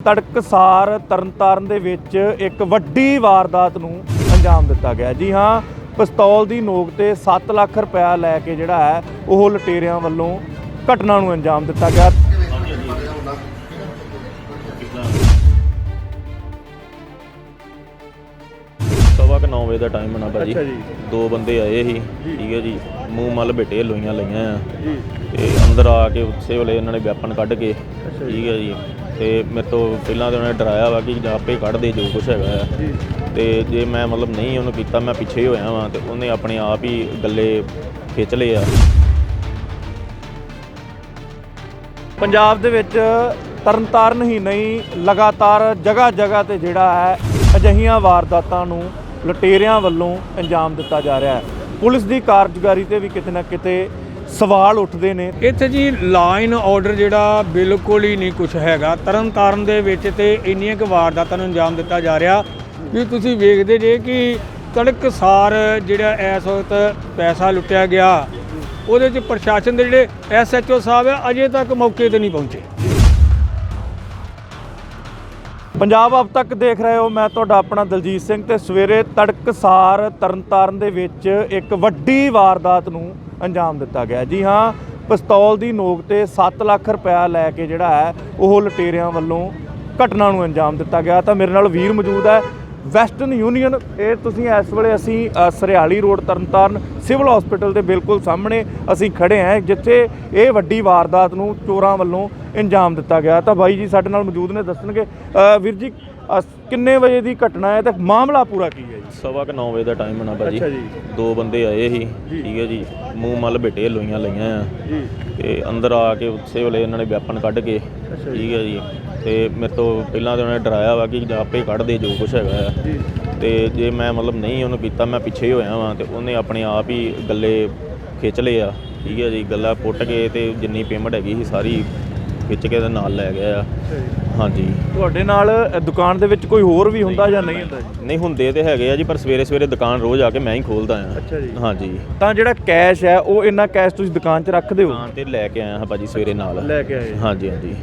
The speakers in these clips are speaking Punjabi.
ਤੜਕਸਾਰ ਤਰਨਤਾਰਨ ਦੇ ਵਿੱਚ ਇੱਕ ਵੱਡੀ ਵਾਰਦਾਤ ਨੂੰ ਅੰਜਾਮ ਦਿੱਤਾ ਗਿਆ ਜੀ ਹਾਂ ਪਿਸਤੌਲ ਦੀ ਨੋਕ ਤੇ 7 ਲੱਖ ਰੁਪਇਆ ਲੈ ਕੇ ਜਿਹੜਾ ਹੈ ਉਹ ਲਟੇਰਿਆਂ ਵੱਲੋਂ ਘਟਨਾ ਨੂੰ ਅੰਜਾਮ ਦਿੱਤਾ ਗਿਆ। ਸਵਾ ਕੁ ਨੌ ਵਜੇ ਦਾ ਟਾਈਮ ਬਣਾ ਭਾਜੀ। ਅੱਛਾ ਜੀ। ਦੋ ਬੰਦੇ ਆਏ ਸੀ ਠੀਕ ਹੈ ਜੀ। ਮੂੰਹ ਮੱਲ ਬੇਟੇ ਲੋਈਆਂ ਲਈਆਂ ਆ। ਜੀ। ਤੇ ਅੰਦਰ ਆ ਕੇ ਉਸੇ ਵੇਲੇ ਇਹਨਾਂ ਨੇ ਵੈਪਨ ਕੱਢ ਕੇ ਠੀਕ ਹੈ ਜੀ। ਤੇ ਮੇਰੇ ਤੋਂ ਪਹਿਲਾਂ ਤਾਂ ਉਹਨਾਂ ਡਰਾਇਆ ਵਾ ਕਿ ਆਪੇ ਕੱਢ ਦੇ ਜੋ ਕੁਛ ਹੈਗਾ ਆ। ਤੇ ਜੇ ਮੈਂ ਮਤਲਬ ਨਹੀਂ ਉਹਨੂੰ ਕੀਤਾ ਮੈਂ ਪਿੱਛੇ ਹੀ ਹੋਇਆ ਵਾਂ ਤੇ ਉਹਨੇ ਆਪਣੇ ਆਪ ਹੀ ਗੱਲੇ ਖਿੱਚ ਲਏ ਆ। ਪੰਜਾਬ ਦੇ ਵਿੱਚ ਤਰਨਤਾਰਨ ਹੀ ਨਹੀਂ ਲਗਾਤਾਰ ਜਗ੍ਹਾ ਜਗ੍ਹਾ ਤੇ ਜਿਹੜਾ ਹੈ ਅਜਿਹੀਆਂ ਵਾਰਦਾਤਾਂ ਨੂੰ ਲਟੇਰਿਆਂ ਵੱਲੋਂ ਅੰਜਾਮ ਦਿੱਤਾ ਜਾ ਰਿਹਾ ਹੈ। ਪੁਲਿਸ ਦੀ ਕਾਰਜਕਾਰੀ ਤੇ ਵੀ ਕਿਤੇ ਨਾ ਕਿਤੇ ਸਵਾਲ ਉੱਠਦੇ ਨੇ। ਇੱਥੇ ਜੀ ਲਾਈਨ ਆਰਡਰ ਜਿਹੜਾ ਬਿਲਕੁਲ ਹੀ ਨਹੀਂ ਕੁਝ ਹੈਗਾ। ਤਰਨ ਤਾਰਨ ਦੇ ਵਿੱਚ ਤੇ ਇੰਨੀਆਂ ਕੁ ਵਾਰਦਾਤਾਂ ਨੂੰ ਅੰਜਾਮ ਦਿੱਤਾ ਜਾ ਰਿਹਾ। ਕਿ ਤੁਸੀਂ ਵੇਖਦੇ ਜੇ ਕਿ ਤੜਕਸਾਰ ਜਿਹੜਾ ਇਸ ਵਕਤ ਪੈਸਾ ਲੁੱਟਿਆ ਗਿਆ ਉਹਦੇ 'ਚ ਪ੍ਰਸ਼ਾਸਨ ਦੇ ਜਿਹੜੇ ਐਸਐਚਓ ਸਾਹਿਬ ਆ ਅਜੇ ਤੱਕ ਮੌਕੇ ਤੇ ਨਹੀਂ ਪਹੁੰਚੇ। ਪੰਜਾਬ ਅਬ ਤੱਕ ਦੇਖ ਰਹੇ ਹੋ ਮੈਂ ਤੁਹਾਡਾ ਆਪਣਾ ਦਲਜੀਤ ਸਿੰਘ ਤੇ ਸਵੇਰੇ ਤੜਕਸਾਰ ਤਰਨਤਾਰਨ ਦੇ ਵਿੱਚ ਇੱਕ ਵੱਡੀ ਵਾਰਦਾਤ ਨੂੰ ਅੰਜਾਮ ਦਿੱਤਾ ਗਿਆ। ਜੀ ਹਾਂ, ਪਿਸਤੌਲ ਦੀ ਨੋਕ ਤੇ 7 ਲੱਖ ਰੁਪਇਆ ਲੈ ਕੇ ਜਿਹੜਾ ਹੈ, ਉਹ ਲਟੇਰਿਆਂ ਵੱਲੋਂ ਘਟਨਾ ਨੂੰ ਅੰਜਾਮ ਦਿੱਤਾ ਗਿਆ। ਤਾਂ ਮੇਰੇ ਨਾਲ ਵੀਰ ਮੌਜੂਦ ਹੈ, ਵੈਸਟਰਨ ਯੂਨੀਅਨ। ਇਹ ਤੁਸੀਂ ਇਸ ਵੇਲੇ ਅਸੀਂ Sarhali road Tarn Taran civil hospital ਦੇ ਬਿਲਕੁਲ ਸਾਹਮਣੇ ਅਸੀਂ ਖੜੇ ਹਾਂ, ਜਿੱਥੇ ਇਹ ਵੱਡੀ ਵਾਰਦਾਤ ਨੂੰ ਚੋਰਾਂ ਵੱਲੋਂ ਅੰਜਾਮ ਦਿੱਤਾ ਗਿਆ। ਤਾਂ ਬਾਈ ਜੀ ਸਾਡੇ ਨਾਲ ਮੌਜੂਦ ਨੇ, ਦੱਸਣਗੇ। ਵੀਰ ਜੀ ਅ, ਕਿੰਨੇ ਵਜੇ ਦੀ ਘਟਨਾ ਹੈ ਤੇ ਮਾਮਲਾ ਪੂਰਾ ਕੀ ਹੈ ਜੀ? ਸਵਾ ਕੁ ਨੌ ਵਜੇ ਦਾ ਟਾਈਮ ਬਣਾ ਭਾਜੀ। ਅੱਛਾ ਜੀ। ਦੋ ਬੰਦੇ ਆਏ ਸੀ ਠੀਕ ਹੈ ਜੀ। ਮੂੰਹ ਮੱਲ ਬੇਟੇ ਲੋਈਆਂ ਲਈਆਂ ਆ। ਜੀ। ਤੇ ਅੰਦਰ ਆ ਕੇ ਉਸੇ ਵੇਲੇ ਇਹਨਾਂ ਨੇ ਵੈਪਨ ਕੱਢ ਕੇ ਅੱਛਾ ਜੀ। ਠੀਕ ਹੈ ਜੀ। ਤੇ ਮੇਰੇ ਤੋਂ ਪਹਿਲਾਂ ਤਾਂ ਉਹਨਾਂ ਨੇ ਡਰਾਇਆ ਵਾ ਕਿ ਆਪੇ ਕੱਢ ਦੇ ਜੋ ਕੁਛ ਹੈਗਾ ਆ। ਜੀ। ਤੇ ਜੇ ਮੈਂ ਮਤਲਬ ਨਹੀਂ ਉਹਨੂੰ ਕੀਤਾ ਮੈਂ ਪਿੱਛੇ ਹੀ ਹੋਇਆ ਵਾਂ ਤੇ ਉਹਨੇ ਆਪਣੇ ਆਪ ਹੀ ਗੱਲੇ ਖਿੱਚ ਲਏ ਆ ਠੀਕ ਹੈ ਜੀ। ਗੱਲਾਂ ਪੁੱਟ ਕੇ ਤੇ ਜਿੰਨੀ ਪੇਮੈਂਟ ਹੈਗੀ ਸੀ ਸਾਰੀ ਖਿੱਚ ਕੇ ਤੇ ਨਾਲ ਲੈ ਗਿਆ ਆ। ਅੱਛਾ ਜੀ। ਹਾਂਜੀ। ਤੁਹਾਡੇ ਨਾਲ ਅ, ਦੁਕਾਨ ਦੇ ਵਿੱਚ ਕੋਈ ਹੋਰ ਵੀ ਹੁੰਦਾ ਜਾਂ ਨਹੀਂ ਹੁੰਦਾ ਜੀ? ਨਹੀਂ ਹੁੰਦੇ ਤੇ ਹੈਗੇ ਆ ਜੀ ਪਰ ਸਵੇਰੇ ਸਵੇਰੇ ਦੁਕਾਨ ਰੋਜ਼ ਆ ਕੇ ਮੈਂ ਹੀ ਖੋਲਦਾ ਆ। ਅੱਛਾ ਜੀ। ਹਾਂਜੀ। ਤਾਂ ਜਿਹੜਾ ਕੈਸ਼ ਹੈ ਉਹ ਇੰਨਾ ਕੈਸ਼ ਤੁਸੀਂ ਦੁਕਾਨ 'ਚ ਰੱਖਦੇ ਹੋ? ਦੁਕਾਨ ਤੇ ਲੈ ਕੇ ਆਇਆ ਹਾਂ ਭਾਜੀ ਸਵੇਰੇ ਨਾਲ। ਲੈ ਕੇ ਆਏ। ਹਾਂਜੀ ਹਾਂਜੀ।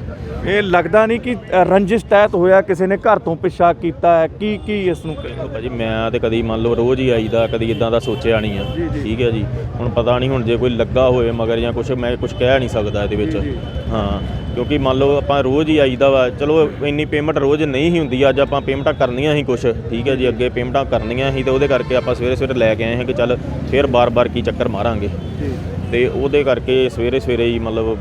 ਇਹ ਲੱਗਦਾ ਨਹੀਂ ਕਿ ਅ, ਰੰਜਿਸ਼ ਤਹਿਤ ਹੋਇਆ ਕਿਸੇ ਨੇ ਘਰ ਤੋਂ ਪਿੱਛਾ ਕੀਤਾ ਹੈ। ਕੀ ਕੀ ਇਸ ਨੂੰ ਦੇਖੋ ਭਾਜੀ ਮੈਂ ਤੇ ਕਦੀ ਮੰਨ ਲਓ ਰੋਜ਼ ਹੀ ਆਈਦਾ ਕਦੀ ਇਦਾਂ ਦਾ ਸੋਚਿਆ ਨਹੀਂ ਆ। ਠੀਕ ਹੈ ਜੀ। ਹੁਣ ਪਤਾ ਨਹੀਂ ਹੁਣ ਜੇ ਕੋਈ ਲੱਗਾ ਹੋਏ ਮਗਰ ਜਾਂ ਕੁਝ ਮੈਂ ਕੁਝ ਕਹਿ ਨਹੀਂ ਸਕਦਾ ਇਹਦੇ ਵਿੱਚ। ਹਾਂ। ਕਿਉਂਕਿ ਮੰਨ ਲਓ ਆਪਾਂ ਰੋਜ਼ ਹੀ ਆਈਦਾ ਵਾ ਚਲੋ ਇੰਨੀ ਪੇਮੈਂਟ ਰੋਜ਼ ਨਹੀਂ ਹੀ ਹੁੰਦੀ ਅੱਜ ਆਪਾਂ ਪੇਮੈਂਟਾਂ ਕਰਨੀਆਂ ਸੀ ਕੁਝ ਠੀਕ ਹੈ ਜੀ ਅੱਗੇ ਪੇਮੈਂਟਾਂ ਕਰਨੀਆਂ ਸੀ ਤੇ ਉਹਦੇ ਕਰਕੇ ਆਪਾਂ ਸਵੇਰੇ ਸਵੇਰੇ ਲੈ ਕੇ ਆਏ ਹਾਂ ਕਿ ਚੱਲ ਫਿਰ ਬਾਰ-ਬਾਰ ਕੀ ਚੱਕਰ ਮਾਰਾਂਗੇ। ਤੇ ਉਹਦੇ ਕਰਕੇ ਸਵੇਰੇ ਸਵੇਰੇ ਹੀ ਮਤਲਬ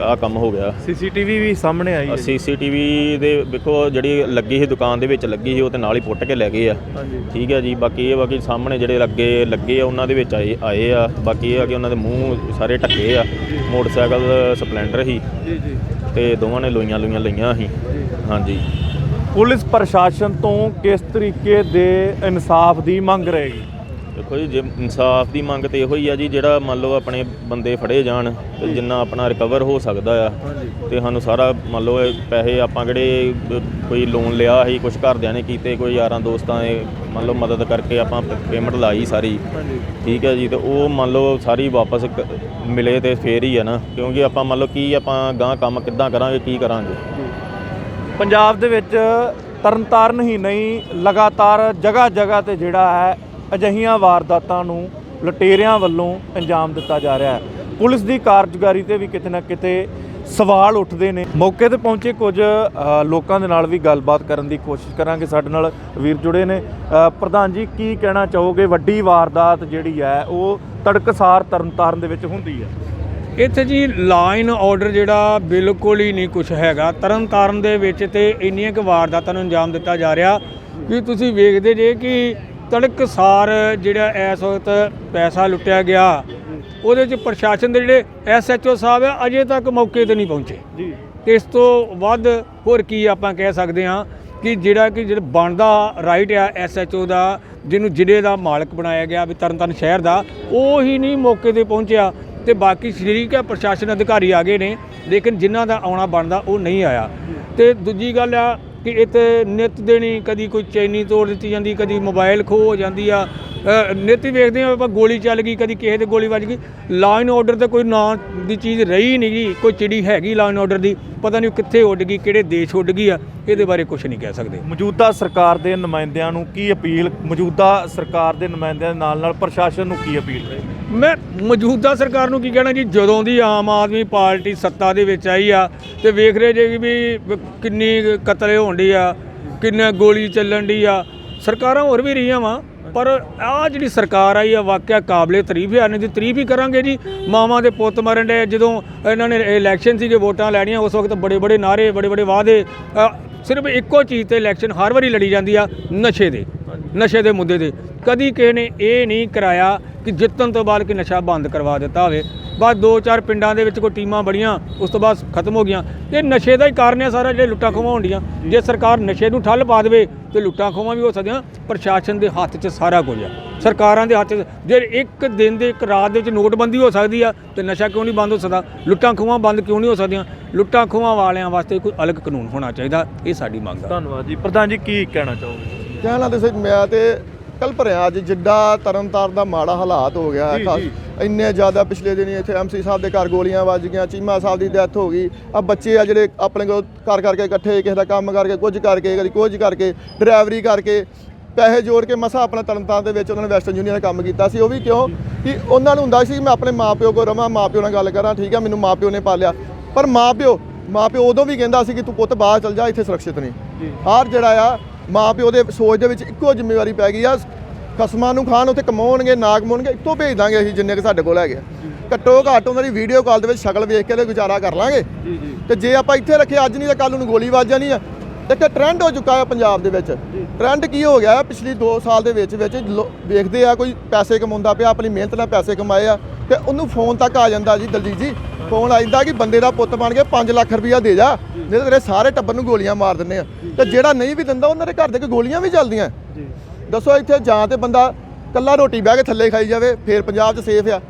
ਆਹ ਕੰਮ ਹੋ ਗਿਆ। ਸੀਸੀਟੀਵੀ ਵੀ ਸਾਹਮਣੇ ਆਈ ਹੈ ਜੀ। ਸੀਸੀਟੀਵੀ ਦੇ ਵੇਖੋ ਜਿਹੜੀ ਲੱਗੀ ਸੀ ਦੁਕਾਨ ਦੇ ਵਿੱਚ ਲੱਗੀ ਸੀ ਉਹ ਤੇ ਨਾਲ ਹੀ ਪੁੱਟ ਕੇ ਲੈ ਗਏ ਆ। ਹਾਂਜੀ। ਠੀਕ ਹੈ ਜੀ ਬਾਕੀ ਇਹ ਵਾ ਕਿ ਸਾਹਮਣੇ ਜਿਹੜੇ ਲੱਗੇ ਲੱਗੇ ਆ ਉਹਨਾਂ ਦੇ ਵਿੱਚ ਆਏ ਆਏ ਆ। ਬਾਕੀ ਇਹ ਆ ਕਿ ਉਹਨਾਂ ਦੇ ਮੂੰਹ ਸਾਰੇ ਢੱਕੇ ਆ। ਮੋਟਰਸਾਈਕਲ ਸਪਲੈਂਡਰ ਸੀ। ਜੀ ਜੀ। ਤੇ ਦੋਵਾਂ ਨੇ ਲੋਈਆਂ ਲੋਈਆਂ ਲਈਆਂ ਸੀ। ਹਾਂਜੀ। ਪੁਲਿਸ ਪ੍ਰਸ਼ਾਸਨ ਤੋਂ ਕਿਸ ਤਰੀਕੇ ਦੇ ਇਨਸਾਫ ਦੀ ਮੰਗ ਰਹੇਗੀ ਦੇਖੋ ਜੀ ਜੇ ਇਨਸਾਫ ਦੀ ਮੰਗ ਤੇ ਇਹੋ ਹੀ ਆ ਜੀ ਜਿਹੜਾ ਮੰਨ ਲਓ ਆਪਣੇ ਬੰਦੇ ਫੜੇ ਜਾਣ ਤੇ ਜਿੰਨਾ ਆਪਣਾ ਰਿਕਵਰ ਹੋ ਸਕਦਾ ਆ ਤੇ ਸਾਨੂੰ ਸਾਰਾ ਮੰਨ ਲਓ ਇਹ ਪੈਸੇ ਆਪਾਂ ਕਿਹੜੇ ਅਹ, ਕੋਈ ਲੋਨ ਲਿਆ ਸੀ ਕੁਝ ਘਰਦਿਆਂ ਨੇ ਕੀਤੇ ਕੋਈ ਯਾਰਾਂ ਦੋਸਤਾਂ ਨੇ ਮੰਨ ਲਓ ਮਦਦ ਕਰਕੇ ਆਪਾਂ ਪੇਮੈਂਟ ਲਾਈ ਸਾਰੀ ਹਾਂਜੀ। ਠੀਕ ਹੈ ਜੀ ਤੇ ਉਹ ਮੰਨ ਲਓ ਸਾਰੀ ਵਾਪਸ ਕ- ਮਿਲੇ ਤੇ ਫੇਰ ਹੀ ਆ ਨਾ ਕਿਉਂਕਿ ਆਪਾਂ ਮੰਨ ਲਓ ਕੀ ਆਪਾਂ ਗਾਂ ਕੰਮ ਕਿੱਦਾਂ ਕਰਾਂਗੇ ਕੀ ਕਰਾਂਗੇ। ਪੰਜਾਬ ਦੇ ਵਿੱਚ ਤਰਨਤਾਰਨ ਹੀ ਨਹੀਂ ਲਗਾਤਾਰ ਜਗ੍ਹਾ ਜਗ੍ਹਾ ਤੇ ਜਿਹੜਾ ਹੈ ਅਜਿਹੀਆਂ ਵਾਰਦਾਤਾਂ ਨੂੰ ਲੁਟੇਰਿਆਂ ਵੱਲੋਂ ਅੰਜਾਮ ਦਿੱਤਾ ਜਾ ਰਿਹਾ ਹੈ। ਪੁਲਿਸ ਦੀ ਕਾਰਜਕਾਰੀ ਤੇ ਵੀ ਕਿਤੇ ਨਾ ਕਿਤੇ ਸਵਾਲ ਉੱਠਦੇ ਨੇ। ਮੌਕੇ ਤੇ ਪਹੁੰਚੇ ਕੁਝ ਲੋਕਾਂ ਦੇ ਨਾਲ ਵੀ ਗੱਲਬਾਤ ਕਰਨ ਦੀ ਕੋਸ਼ਿਸ਼ ਕਰਾਂਗੇ। ਸਾਡੇ ਨਾਲ ਵੀਰ ਜੁੜੇ ਨੇ। ਪ੍ਰਧਾਨ ਜੀ, ਕੀ ਕਹਿਣਾ ਚਾਹੋਗੇ? ਵੱਡੀ ਵਾਰਦਾਤ ਜਿਹੜੀ ਹੈ, ਉਹ ਤੜਕਸਾਰ ਤਰਨਤਾਰਨ ਦੇ ਵਿੱਚ ਹੁੰਦੀ ਹੈ। ਇੱਥੇ ਜੀ ਲਾਈਨ ਆਰਡਰ ਜਿਹੜਾ ਬਿਲਕੁਲ ਹੀ ਨਹੀਂ ਕੁਝ ਹੈਗਾ। ਤਰਨਤਾਰਨ ਦੇ ਵਿੱਚ ਤੇ ਇੰਨੀਆਂ ਕੁ ਵਾਰਦਾਤਾਂ ਨੂੰ ਅੰਜਾਮ ਦਿੱਤਾ ਜਾ ਰਿਹਾ। ਕਿ ਤੁਸੀਂ ਵੇਖਦੇ ਜੇ ਕਿ ਤੜਕਸਾਰ ਜਿਹੜਾ ਇਸ ਵਕਤ ਪੈਸਾ ਲੁੱਟਿਆ ਗਿਆ ਉਹਦੇ 'ਚ ਪ੍ਰਸ਼ਾਸਨ ਦੇ ਜਿਹੜੇ ਐਸਐਚਓ ਸਾਹਿਬ ਆ ਅਜੇ ਤੱਕ ਮੌਕੇ ਤੇ ਨਹੀਂ ਪਹੁੰਚੇ। ਜੀ। ਇਸ ਤੋਂ ਵੱਧ ਹੋਰ ਕੀ ਆਪਾਂ ਕਹਿ ਸਕਦੇ ਹਾਂ ਕਿ ਜਿਹੜਾ ਕਿ ਜਿਹੜਾ ਬਣਦਾ ਰਾਈਟ ਆ ਐਸਐਚਓ ਦਾ ਜਿਹਨੂੰ ਜ਼ਿਲ੍ਹੇ ਦਾ ਮਾਲਕ ਬਣਾਇਆ ਗਿਆ ਵੀ ਤਰਨਤਾਰਨ ਸ਼ਹਿਰ ਦਾ ਉਹ ਹੀ ਨਹੀਂ ਮੌਕੇ ਤੇ ਪਹੁੰਚਿਆ। ਤੇ ਬਾਕੀ ਸ਼ਰੀਕ ਹੈ ਪ੍ਰਸ਼ਾਸਨ ਅਧਿਕਾਰੀ ਆ ਗਏ ਨੇ ਲੇਕਿਨ ਜਿਨ੍ਹਾਂ ਦਾ ਆਉਣਾ ਬਣਦਾ ਉਹ ਨਹੀਂ ਆਇਆ। ਤੇ ਦੂਜੀ ਗੱਲ ਆ ਕਿ ਇੱਥੇ ਨਿਤ ਦੇਣੀ, ਕਦੀ ਕੋਈ ਚੈਨੀ ਤੋੜ ਦਿੱਤੀ ਜਾਂਦੀ, ਕਦੀ ਮੋਬਾਈਲ ਖੋਹ ਹੋ ਜਾਂਦੀ ਆ। ਨਿਤ ਵੇਖਦੇ ਆ ਆਪਾਂ ਗੋਲੀ ਚੱਲ ਗਈ ਕਦੀ ਕਿਸੇ ਦੇ ਗੋਲੀ ਵੱਜ ਗਈ। ਲਾਈਨ ਆਰਡਰ ਤੇ ਕੋਈ ਨਾਂ ਦੀ ਚੀਜ਼ ਰਹੀ ਨਹੀਂ ਗੀ ਕੋਈ ਚਿੜੀ ਹੈਗੀ ਲਾਈਨ ਆਰਡਰ ਦੀ ਪਤਾ ਨਹੀਂ ਕਿੱਥੇ ਉੱਡ ਗਈ ਕਿਹੜੇ ਦੇਸ਼ ਉੱਡ ਗਈ ਆ ਇਹਦੇ ਬਾਰੇ ਕੁਝ ਨਹੀਂ ਕਹਿ ਸਕਦੇ। ਮੌਜੂਦਾ ਸਰਕਾਰ ਦੇ ਨੁਮਾਇੰਦਿਆਂ ਨੂੰ ਕੀ ਅਪੀਲ ਮੌਜੂਦਾ ਸਰਕਾਰ ਦੇ ਨੁਮਾਇੰਦਿਆਂ ਦੇ ਨਾਲ ਨਾਲ ਪ੍ਰਸ਼ਾਸਨ ਨੂੰ ਕੀ ਅਪੀਲ? ਹੈ ਮੈਂ ਮੌਜੂਦਾ ਸਰਕਾਰ ਨੂੰ ਕੀ ਕਹਿਣਾ ਜੀ ਜਦੋਂ ਦੀ ਆਮ ਆਦਮੀ ਪਾਰਟੀ ਸੱਤਾ ਦੇ ਵਿੱਚ ਆਈ ਆ ਤੇ ਵੇਖ ਰਹੇ ਜੇ ਵੀ ਕਿੰਨੀ ਕਤਲ ਹੋਣ ਡਈ ਆ ਕਿੰਨਾ ਗੋਲੀ ਚੱਲਣ ਡਈ ਆ ਸਰਕਾਰਾਂ ਹੋਰ ਵੀ ਰਹੀਆਂ ਵਾ। ਪਰ ਆ ਜਿਹੜੀ ਸਰਕਾਰ ਆਈ ਆ, ਵਾਕਿਆ ਕਾਬਲੇ ਤਾਰੀਫ ਹੈ। ਇਹਨਾਂ ਦੀ ਤਾਰੀਫ ਹੀ ਕਰਾਂਗੇ ਜੀ। ਮਾਵਾਂ ਦੇ ਪੁੱਤ ਮਰਨ ਦੇ ਜਦੋਂ ਇਹਨਾਂ ਨੇ ਇਲੈਕਸ਼ਨ ਸੀਗੇ, ਵੋਟਾਂ ਲੈਣੀਆਂ, ਉਸ ਵਕਤ ਬੜੇ ਬੜੇ ਨਾਰੇ ਬੜੇ ਬੜੇ ਵਾਅਦੇ। ਸਿਰਫ ਇੱਕੋ ਚੀਜ਼ ਤੇ ਇਲੈਕਸ਼ਨ ਹਰ ਵਾਰੀ ਲੜੀ ਜਾਂਦੀ ਆ, ਨਸ਼ੇ ਦੇ। ਨਸ਼ੇ ਦੇ ਮੁੱਦੇ ਤੇ। ਕਦੀ ਕਿਸੇ ਨੇ ਇਹ ਨਹੀਂ ਕਰਾਇਆ ਕਿ ਜਿੱਤਣ ਤੋਂ ਬਾਅਦ ਕਿ ਨਸ਼ਾ ਬੰਦ ਕਰਵਾ ਦਿੱਤਾ ਹੋਵੇ। ਬਸ ਦੋ ਚਾਰ ਪਿੰਡਾਂ ਦੇ ਵਿੱਚ ਕੋਈ ਟੀਮਾਂ ਬੜੀਆਂ ਉਸ ਤੋਂ ਬਾਅਦ ਖਤਮ ਹੋ ਗਈਆਂ। ਇਹ ਨਸ਼ੇ ਦਾ ਹੀ ਕਾਰਨ ਹੈ ਸਾਰਾ ਜਿਹੜੇ ਲੁੱਟਾਂ ਖੋਹਾਂ ਹੁੰਦੀਆਂ। ਜੇ। ਸਰਕਾਰ ਨਸ਼ੇ ਨੂੰ ਠੱਲ ਪਾ ਦੇਵੇ ਤੇ ਲੁੱਟਾਂ ਖੋਹਾਂ ਵੀ ਹੋ ਸਕਦੀਆਂ। ਪ੍ਰਸ਼ਾਸਨ ਦੇ ਹੱਥ 'ਚ ਸਾਰਾ ਕੁਝ ਆ। ਸਰਕਾਰਾਂ ਦੇ ਹੱਥ 'ਚ ਜੇ ਇੱਕ ਦਿਨ ਦੇ ਇੱਕ ਰਾਤ ਦੇ ਵਿੱਚ ਨੋਟਬੰਦੀ ਹੋ ਸਕਦੀ ਆ ਤੇ ਨਸ਼ਾ ਕਿਉਂ ਨਹੀਂ ਬੰਦ ਹੋ ਸਕਦਾ? ਲੁੱਟਾਂ ਖੋਹਾਂ ਬੰਦ ਕਿਉਂ ਨਹੀਂ ਹੋ ਸਕਦੀਆਂ? ਲੁੱਟਾਂ ਖੋਹਾਂ ਵਾਲਿਆਂ ਵਾਸਤੇ ਕੋਈ ਅਲੱਗ ਕਾਨੂੰਨ ਹੋਣਾ ਚਾਹੀਦਾ ਇਹ ਸਾਡੀ ਮੰਗ ਆ। ਧੰਨਵਾਦ ਜੀ। ਪ੍ਰਧਾਨ ਜੀ ਕੀ ਕਹਿਣਾ ਚਾਹੋਗੇ? ਕਹਿਣਾ ਤੇ ਸੱਚ ਮੈਂ ਤੇ ਕੱਲ ਭਰਿਆ ਅੱਜ ਜਿੱਡਾ ਤਰਨਤਾਰ ਦਾ ਮਾੜਾ ਹਾਲਾਤ ਹੋ ਗਿਆ ਹੈ ਖਾਸ ਇੰਨੇ ਜ਼ਿਆਦਾ ਪਿਛਲੇ ਦਿਨੀ ਇੱਥੇ ਐਮਸੀ ਸਾਹਿਬ ਦੇ ਘਰ ਗੋਲੀਆਂ ਵੱਜ ਗਈਆਂ ਚੀਮਾ ਸਾਹਿਬ ਦੀ ਡੈਥ ਹੋ ਗਈ। ਆ ਬੱਚੇ ਆ ਜਿਹੜੇ ਆਪਣੇ ਕੋਲ ਕਰ ਕਰਕੇ ਇਕੱਠੇ ਕਿਸੇ ਦਾ ਕੰਮ ਕਰਕੇ ਕੁਝ ਕਰਕੇ ਕਦੀ ਕੁਝ ਕਰਕੇ ਡਰਾਈਵਰੀ ਕਰਕੇ ਪੈਸੇ ਜੋੜ ਕੇ ਮਸਾ ਆਪਣਾ ਤਰਨਤਾਰਨ ਦੇ ਵਿੱਚ ਉਹਨਾਂ ਨੇ ਵੈਸਟਰਨ ਯੂਨੀਅਨ ਦਾ ਕੰਮ ਕੀਤਾ ਸੀ। ਉਹ ਵੀ ਕਿਉਂ? ਕਿ ਉਹਨਾਂ ਨੂੰ ਹੁੰਦਾ ਸੀ ਮੈਂ ਆਪਣੇ ਮਾਪਿਓ ਕੋਲ ਰਵਾਂ ਮਾਪਿਓ ਨਾਲ ਗੱਲ ਕਰਾਂ ਠੀਕ ਆ ਮੈਨੂੰ ਮਾਪਿਓ ਨੇ ਪਾਲਿਆ। ਪਰ ਮਾਪਿਓ ਮਾਪਿਓ ਉਦੋਂ ਵੀ ਕਹਿੰਦਾ ਸੀ ਕਿ ਤੂੰ ਪੁੱਤ ਬਾਹਰ ਚਲ ਜਾ ਇੱਥੇ ਸੁਰੱਖਿਅਤ ਨਹੀਂ। ਹਰ ਜਿਹੜਾ ਆ ਮਾਪਿਓ ਦੇ ਸੋਚ ਦੇ ਵਿੱਚ ਇੱਕੋ ਜ਼ਿੰਮੇਵਾਰੀ ਪੈ ਗਈ ਆ ਕਸਮਾਂ ਨੂੰ ਖਾਣ ਉੱਥੇ ਕਮਾਉਣਗੇ ਨਾ ਕਮਾਉਣਗੇ ਇੱਥੋਂ ਭੇਜ ਦਾਂਗੇ ਅਸੀਂ ਜਿੰਨੇ ਕਿ ਸਾਡੇ ਕੋਲ ਹੈਗੇ ਆ। ਘੱਟੋ ਘੱਟ ਉਹਨਾਂ ਦੀ ਵੀਡੀਓ ਕਾਲ ਦੇ ਵਿੱਚ ਸ਼ਕਲ ਵੇਖ ਕੇ ਤੇ ਗੁਜ਼ਾਰਾ ਕਰ ਲਾਂਗੇ। ਤੇ ਜੇ ਆਪਾਂ ਇੱਥੇ ਰੱਖੇ ਅੱਜ ਨਹੀਂ ਤਾਂ ਕੱਲ ਨੂੰ ਗੋਲੀ ਵੱਜ ਜਾਣੀ ਆ। ਇੱਕ ਟ੍ਰੈਂਡ ਹੋ ਚੁੱਕਾ ਹੈ ਪੰਜਾਬ ਦੇ ਵਿੱਚ। ਟ੍ਰੈਂਡ ਕੀ ਹੋ ਗਿਆ? ਪਿਛਲੀ 2 ਸਾਲ ਦੇ ਵਿੱਚ ਵਿੱਚ ਵੇਖਦੇ ਆ ਕੋਈ ਪੈਸੇ ਕਮਾਉਂਦਾ ਪਿਆ ਆਪਣੀ ਮਿਹਨਤ ਨਾਲ ਪੈਸੇ ਕਮਾਏ ਆ ਤੇ ਉਹਨੂੰ ਫੋਨ ਤੱਕ ਆ ਜਾਂਦਾ ਜੀ ਦਲਜੀਤ ਜੀ। ਫੋਨ ਆ ਜਾਂਦਾ ਕਿ ਬੰਦੇ ਦਾ ਪੁੱਤ ਬਣ ਕੇ 5 ਲੱਖ ਰੁਪਇਆ ਦੇ ਜਾ ਨਹੀਂ ਤਾਂ ਤੇਰੇ ਸਾਰੇ ਟੱਬਰ ਨੂੰ ਗੋਲੀਆਂ ਮਾਰ ਦਿੰਨੇ ਆ। ਤੇ ਜਿਹੜਾ ਨਹੀਂ ਵੀ ਦਿੰਦਾ ਉਹਨਾਂ ਦੇ ਘਰ ਦੇ ਕੋਈ ਗੋਲੀਆਂ ਵੀ ਚੱਲਦੀਆਂ। ਦੱਸੋ ਇੱਥੇ ਜਾਂ ਤੇ ਬੰਦਾ ਕੱਲਾ ਰੋਟੀ ਬਹਿ ਕੇ ਥੱਲੇ ਖਾਈ ਜਾਵੇ ਫੇਰ ਪੰਜਾਬ 'ਚ ਸੇਫ ਆ।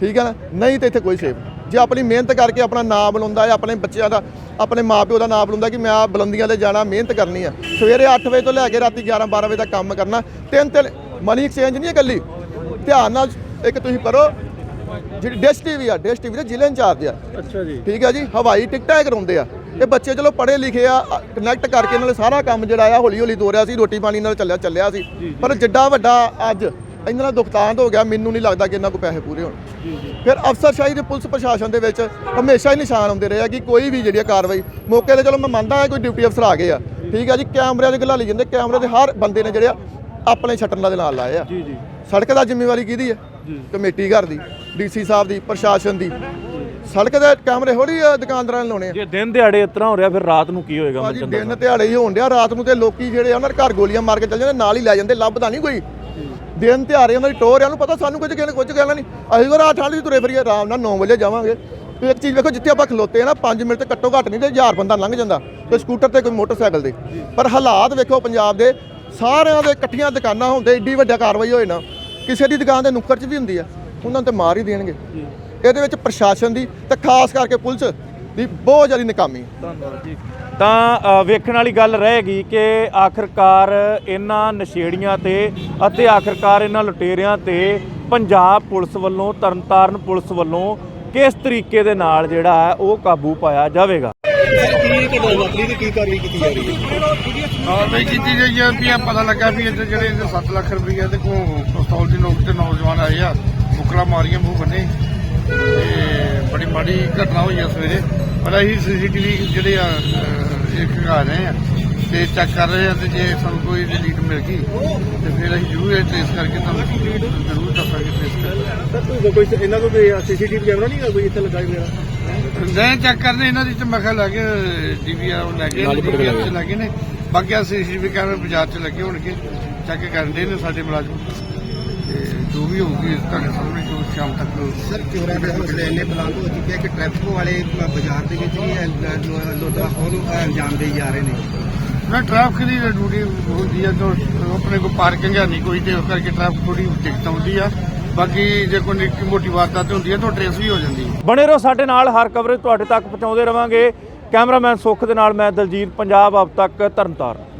ਠੀਕ ਹੈ ਨਾ? ਨਹੀਂ ਤੇ ਇੱਥੇ ਕੋਈ ਸੇਫ ਜੇ ਆਪਣੀ ਮਿਹਨਤ ਕਰਕੇ ਆਪਣਾ ਨਾਮ ਬੁਲਾਉਂਦਾ ਹੈ ਆਪਣੇ ਬੱਚਿਆਂ ਦਾ ਆਪਣੇ ਮਾਪਿਓ ਦਾ ਨਾਮ ਬੁਲਾਉਂਦਾ ਕਿ ਮੈਂ ਆ ਬੁਲੰਦੀਆਂ ਤੇ ਜਾਣਾ ਮਿਹਨਤ ਕਰਨੀ ਆ। ਸਵੇਰੇ 8 ਵਜੇ ਤੋਂ ਲੈ ਕੇ ਰਾਤੀ 11 12 ਵਜੇ ਤੱਕ ਕੰਮ ਕਰਨਾ। ਤਿੰਨ ਤਿੰਨ ਮਨੀ ਐਕਸਚੇਂਜ ਨਹੀਂ ਹੈ ਇਕੱਲੀ। ਧਿਆਨ ਨਾਲ ਇੱਕ ਤੁਸੀਂ ਕਰੋ ਜਿਹੜੀ ਡਿਸ਼ ਟੀਵੀ ਆ ਡਿਸ਼ ਟੀਵੀ ਦੇ ਜ਼ਿਲ੍ਹੇ ਇੰਚਾਰਜ ਆ। ਅੱਛਾ ਜੀ। ਠੀਕ ਆ ਜੀ ਹਵਾਈ ਟਿਕਟਾਂ ਕਰਾਉਂਦੇ ਆ। ਇਹ ਬੱਚੇ ਚਲੋ ਪੜ੍ਹੇ ਲਿਖੇ ਆ ਕਨੈਕਟ ਕਰਕੇ ਇਹਨਾਂ ਨੇ ਸਾਰਾ ਕੰਮ ਜਿਹੜਾ ਆ ਹੌਲੀ ਹੌਲੀ ਤੋਰਿਆ ਸੀ ਰੋਟੀ ਪਾਣੀ ਨਾਲ ਚੱਲਿਆ ਚੱਲਿਆ ਸੀ। ਪਰ ਜਿੱਡਾ ਵੱਡਾ ਅੱਜ ਇਹਨਾਂ ਦਾ ਦੁਖਤਾਂਤ ਹੋ ਗਿਆ ਮੈਨੂੰ ਨਹੀਂ ਲੱਗਦਾ ਕਿ ਇਹਨਾਂ ਕੋ ਪੈਸੇ ਪੂਰੇ ਹੋਣ। ਫਿਰ ਅਫਸਰਸ਼ਾਹੀ ਦੇ ਪੁਲਿਸ ਪ੍ਰਸ਼ਾਸਨ ਦੇ ਵਿੱਚ ਹਮੇਸ਼ਾ ਹੀ ਨਿਸ਼ਾਨ ਆਉਂਦੇ ਰਹੇ ਆ ਕਿ ਕੋਈ ਵੀ ਜਿਹੜੀ ਕਾਰਵਾਈ ਮੌਕੇ ਤੇ ਚਲੋ ਮੈਂ ਮੰਨਦਾ ਹਾਂ ਕੋਈ ਡਿਊਟੀ ਅਫਸਰ ਆ ਗਏ ਆ। ਠੀਕ ਆ ਜੀ ਕੈਮਰਿਆਂ ਦੀ ਗੱਲਾਂ ਲਈ ਜਾਂਦੇ ਕੈਮਰੇ ਦੇ ਹਰ ਬੰਦੇ ਨੇ ਜਿਹੜੇ ਆ ਆਪਣੇ ਛੱਟਣ ਦੇ ਨਾਲ ਲਾਏ ਆ। ਜੀ ਜੀ। ਸੜਕ ਦਾ ਜ਼ਿੰਮੇਵਾਰੀ ਕਿਹਦੀ ਹੈ ਕਮੇਟੀ ਘਰ ਦੀ। ਡੀਸੀ ਸਾਹਿਬ ਦੀ ਪ੍ਰਸ਼ਾਸਨ ਦੀ। ਸੜਕ ਦੇ ਕੈਮਰੇ ਹੋੜੀ ਦੁਕਾਨਦਾਰਾਂ ਨੇ ਲਾਉਣੇ ਆ। ਜੇ ਦਿਨ ਦਿਹਾੜੇ ਇਸ ਤਰ੍ਹਾਂ ਹੋ ਰਿਹਾ ਫਿਰ ਰਾਤ ਨੂੰ ਕੀ ਹੋਏਗਾ ਭਾਜੀ ਦਿਨ ਦਿਹਾੜੇ ਹੀ ਹੋਣ ਡਿਆ। ਰਾਤ ਨੂੰ ਤੇ ਲੋਕੀ ਜਿਹੜੇ ਆ ਉਹਨਾਂ ਦੇ ਘਰ ਗੋਲੀਆਂ ਮਾਰ ਕੇ ਚੱਲ ਜਾਂਦੇ ਨਾਲ ਹੀ ਲੈ ਜਾਂਦੇ ਲੱਭਦਾ ਨਹੀਂ ਕੋਈ। ਦਿਨ ਦਿਹਾੜੇ ਉਹਨਾਂ ਦੀ ਟੋਰ ਆ ਉਹਨੂੰ ਪਤਾ ਸਾਨੂੰ ਕੁਝ ਕਹਿਣਾ ਕੁਝ ਕਹਿਣਾ ਨਹੀਂ। ਅਸੀਂ ਕੋ ਰਾਤ 'ਚ ਤੁਰੇ ਫਿਰੀਏ ਆਰਾਮ ਨਾਲ 9 ਵਜੇ ਜਾਵਾਂਗੇ। ਤੇ ਇੱਕ ਚੀਜ਼ ਵੇਖੋ ਜਿੱਥੇ ਆਪਾਂ ਖਲੋਤੇ ਆ ਨਾ 5 ਮਿੰਟ ਤੇ ਘੱਟੋ ਘੱਟ ਨਹੀਂ ਤੇ 1000 ਬੰਦਾ ਲੰਘ ਜਾਂਦਾ ਕੋਈ ਸਕੂਟਰ ਤੇ ਕੋਈ ਮੋਟਰਸਾਈਕਲ ਤੇ। ਪਰ ਹਾਲਾਤ ਵੇਖੋ ਪੰਜਾਬ ਦੇ ਸਾਰਿਆਂ ਦੇ ਇਕੱਠੀਆਂ ਦੁਕਾਨਾਂ ਹੁੰਦੇ ਏਡੀ ਵੱਡਾ ਕਾਰਵਾਈ ਹੋਏ ਨਾ। ਕਿਸੇ ਦੀ ਦੁਕਾਨ ਦੇ ਨੁੱਕਰ 'ਚ ਵੀ ਹੁੰਦੀ ਆ। ਉਹਨਾਂ ਨੂੰ ਤੇ ਮਾਰ ਹੀ ਦੇਣਗੇ। ਇਹਦੇ ਵਿੱਚ ਪ੍ਰਸ਼ਾਸਨ ਦੀ ਤੇ ਖਾਸ ਕਰਕੇ ਪੁਲਿਸ ਦੀ ਬਹੁਤ ਜ਼ਿਆਦਾ ਨਾਕਾਮੀ। ਧੰਨਵਾਦ ਜੀ। ਤਾਂ ਵੇਖਣ ਵਾਲੀ ਗੱਲ ਰਹੇਗੀ ਕਿ ਆਖਰਕਾਰ ਇਹਨਾਂ ਨਸ਼ੇੜੀਆਂ ਤੇ ਅਤੇ ਆਖਰਕਾਰ ਇਹਨਾਂ ਲੁਟੇਰਿਆਂ ਤੇ ਪੰਜਾਬ ਪੁਲਿਸ ਵੱਲੋਂ ਤਰਨਤਾਰਨ ਪੁਲਿਸ ਵੱਲੋਂ ਕਿਸ ਤਰੀਕੇ ਦੇ ਨਾਲ ਜਿਹੜਾ ਹੈ ਉਹ ਕਾਬੂ ਪਾਇਆ ਜਾਵੇਗਾ? ਕਾਰਵਾਈ ਕੀਤੀ ਗਈ ਹੈ ਵੀ ਪਤਾ ਲੱਗਾ ਵੀ ਇੱਥੇ ਜਿਹੜੇ ਇਹਦੇ 7 ਲੱਖ ਰੁਪਈਆ ਦੇ ਕੋ ਪਿਸਤੌਲ ਦੀ ਨੋਕ ਤੇ ਨੌਜਵਾਨ ਆਏ ਆ। ਬੁਕਲਾ ਮਾਰੀਆਂ ਮੂੰਹ ਬੰਨੇ। ਤੇ ਬੜੀ ਮਾੜੀ ਘਟਨਾ ਹੋਈ ਆ ਸਵੇਰੇ। ਪਰ ਅਸੀਂ ਸੀਸੀਟੀਵੀ ਜਿਹੜੇ ਆ ਇੱਕ ਲਗਾ ਰਹੇ ਆ। ਤੇ ਚੈੱਕ ਕਰ ਰਹੇ ਆ ਤੇ ਜੇ ਸਾਨੂੰ ਕੋਈ ਲੀਡ ਮਿਲ ਗਈ ਤੇ ਫਿਰ ਅਸੀਂ ਜ਼ਰੂਰ ਇਹ ਟ੍ਰੇਸ ਕਰਕੇ ਤੁਹਾਨੂੰ ਜ਼ਰੂਰ ਦੱਸਾਂਗੇ ਟ੍ਰੇਸ ਕਰਕੇ। ਕੋਈ ਇਹਨਾਂ ਕੋਲ ਕੋਈ ਸੀਸੀਟੀਵੀ ਕੈਮਰਾ ਨਹੀਂ ਕੋਈ ਇੱਥੇ ਲਗਾਈ ਮੇਰਾ ਮੈਂ ਚੈੱਕ ਕਰਦੇ ਇਹਨਾਂ ਦੀ ਤੇ ਮੈਂ ਕਿਹਾ ਲੱਗੇ ਡੀਵੀਆਰ ਲੱਗੇ ਡੀਵੀਆਰ ਚ ਲੱਗੇ ਨੇ। ਬਾਕੀ ਸੀਸੀਟੀਵੀ ਕੈਮਰੇ ਬਾਜ਼ਾਰ ਚ ਲੱਗੇ ਹੋਣਗੇ। ਚੈੱਕ ਕਰਨ ਦੇ ਨੇ ਸਾਡੇ ਮੁਲਾਜ਼ਮ। ਤੇ ਜੋ ਵੀ ਹੋਊਗੀ ਤੁਹਾਡੇ ਸਾਹਮਣੇ ਜੋ ਸ਼ਾਮ ਤੱਕ ਸਰ ਚੋਰਾਂ ਦੇ ਹੌਸਲੇ ਇੰਨੇ ਬੁਲੰਦ ਹੋ ਚੁੱਕੇ ਆ ਕਿ ਟ੍ਰੈਫਿਕ ਵਾਲੇ ਬਾਜ਼ਾਰ ਦੇ ਵਿੱਚ ਵੀ ਲੋਟਾ ਨੂੰ ਅੰਜਾਮ ਦੇਈ ਜਾ ਰਹੇ ਨੇ। ਨਾ ਟ੍ਰੈਫਿਕ ਦੀ ਡਿਊਟੀ ਹੁੰਦੀ ਆ ਤਾਂ ਆਪਣੇ ਕੋਲ ਪਾਰਕਿੰਗ ਹੈ ਨਹੀਂ ਕੋਈ ਤੇ ਉਸ ਕਰਕੇ ਟ੍ਰੈਫਿਕ ਥੋੜੀ ਦਿੱਕਤ ਆਉਂਦੀ ਆ। ਬਾਕੀ ਜੇ ਕੋਈ ਨਿੱਕੀ ਮੋਟੀ ਵਾਰਦਾਤ ਹੁੰਦੀ ਹੈ ਤਾਂ ਟ੍ਰੇਸ ਵੀ ਹੋ ਜਾਂਦੀ ਹੈ ਬਣੇ ਰਹੋ ਸਾਡੇ ਨਾਲ ਹਰ ਕਵਰੇਜ ਤੁਹਾਡੇ ਤੱਕ ਪਹੁੰਚਾਉਂਦੇ ਰਵਾਂਗੇ। ਕੈਮਰਾਮੈਨ ਸੁੱਖ ਦੇ ਨਾਲ ਮੈਂ ਦਲਜੀਤ ਪੰਜਾਬ ਅਬ ਤੱਕ ਤਰਨਤਾਰਨ।